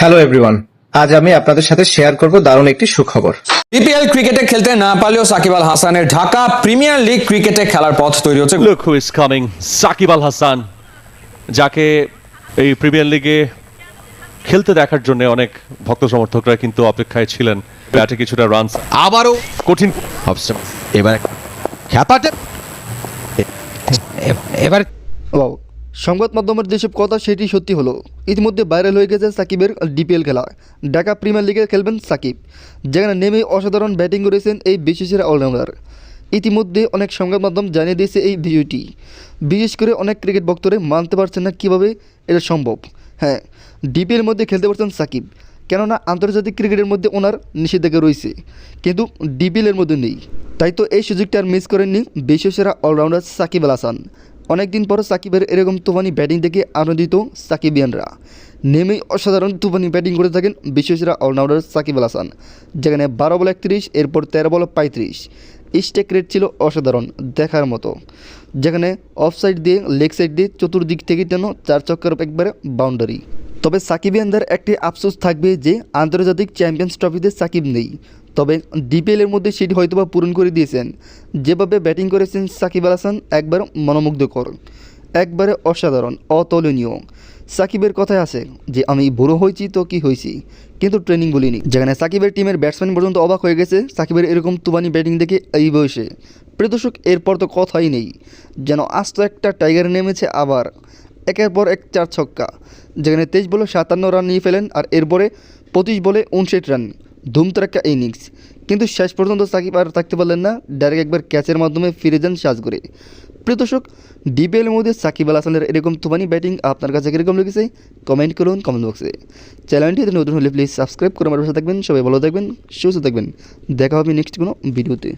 Hello everyone আজ আমি আপনাদের সাথে শেয়ার করব দারুণ একটি সুখবর। বিপিএল ক্রিকেটে খেলতে না পারলেও সাকিব আল হাসানের ঢাকা প্রিমিয়ার লিগ ক্রিকেটে খেলার পথ তৈরি হচ্ছে। Look who is coming, Shakib Al Hasan যাকে এই প্রিমিয়ার লিগে খেলতে দেখার জন্য অনেক ভক্ত সমর্থকরা কিন্তু অপেক্ষায় ছিলেন। ব্যাটে কিছুটা রানস আবারও কঠিন এবার খ্যাপাটে এবার ওয়াও সংবাদ মাধ্যমের যেসব কথা, সেটি সত্যি হলো। ইতিমধ্যে ভাইরাল হয়ে গেছে সাকিবের ডিপিএল খেলা। ঢাকা প্রিমিয়ার লিগে খেলবেন সাকিব, যেখানে নেমে অসাধারণ ব্যাটিং করেছেন এই বিশেষের অলরাউন্ডার ইতিমধ্যে অনেক সংবাদ মাধ্যম জানিয়ে দিয়েছে এই ভিডিওটি। বিশেষ করে অনেক ক্রিকেট ভক্তরে মানতে পারছেন না কীভাবে এটা সম্ভব। হ্যাঁ ডিপিএল মধ্যে খেলতে পারছেন সাকিব, কেননা আন্তর্জাতিক ক্রিকেটের মধ্যে ওনার নিষেধাজ্ঞা রয়েছে। কিন্তু ডিপিএলের মধ্যে নেই। তাই তো এই সুযোগটা আর মিস করেননি বিশ্বসেরা অলরাউন্ডার সাকিব আল হাসান। অনেকদিন পর সাকিবের এরকম তুফানি ব্যাটিং দেখে আনন্দিত সাকিবিয়ানরা। নেমেই অসাধারণ তুফানি ব্যাটিং করে থাকেন বিশ্বসেরা অলরাউন্ডার সাকিব আল হাসান, যেখানে বারো বল একত্রিশ, এরপর তেরো বল পঁয়ত্রিশ। স্টেক রেট ছিল অসাধারণ দেখার মতো, যেখানে অফ সাইড দিয়ে, লেগ সাইড দিয়ে চতুর্দিক থেকে যেন চার চক্কর একবারে বাউন্ডারি। তবে সাকিবিয়ানদের একটি আফসোস থাকবে যে আন্তর্জাতিক চ্যাম্পিয়ন্স ট্রফিতে সাকিব নেই। তবে ডিপিএলের মধ্যে সেটি হয়তোবা পূরণ করে দিয়েছেন। যেভাবে ব্যাটিং করেছেন সাকিব আল হাসান, একবার মনোমুগ্ধকর, একবারে অসাধারণ, অতুলনীয়। সাকিবের কথায় আছে যে, আমি বুড়ো হয়েছি তো কি হয়েছি? কিন্তু ট্রেনিং বলিনি। যেখানে সাকিবের টিমের ব্যাটসম্যান পর্যন্ত অবাক হয়ে গেছে, সাকিবের এরকম তুবানি ব্যাটিং দেখে এই বয়সে। প্রিয় দর্শক এরপর তো কথাই নেই। যেন আস্ত একটা টাইগার নেমেছে আবার, একের পর এক চার ছক্কা। যেখানে তেইশ বলে সাতান্ন রান নিয়ে ফেলেন আর এরপরে পঁচিশ বলে উনষাট রান। ধুমতারাক্কা ইনিংস কিন্তু শেষ পর্যন্ত সাকিব আর থাকতে পারলেন না, ডাইরেক্ট একবার ক্যাচের মাধ্যমে ফিরে যান সাজ করে প্রিয় দর্শক ডিবিএল মধ্যে সাকিব আল হাসানের এরকম তুফানি ব্যাটিং আপনার কাছে কীরকম লেগেছে? কমেন্ট করুন কমেন্ট বক্সে চ্যানেলটি নতুন হলে প্লিজ সাবস্ক্রাইব করে আমার পাশে থাকবেন। সবাই ভালো থাকবেন, সুস্থ থাকবেন। দেখা হবে নেক্সট কোনো ভিডিওতে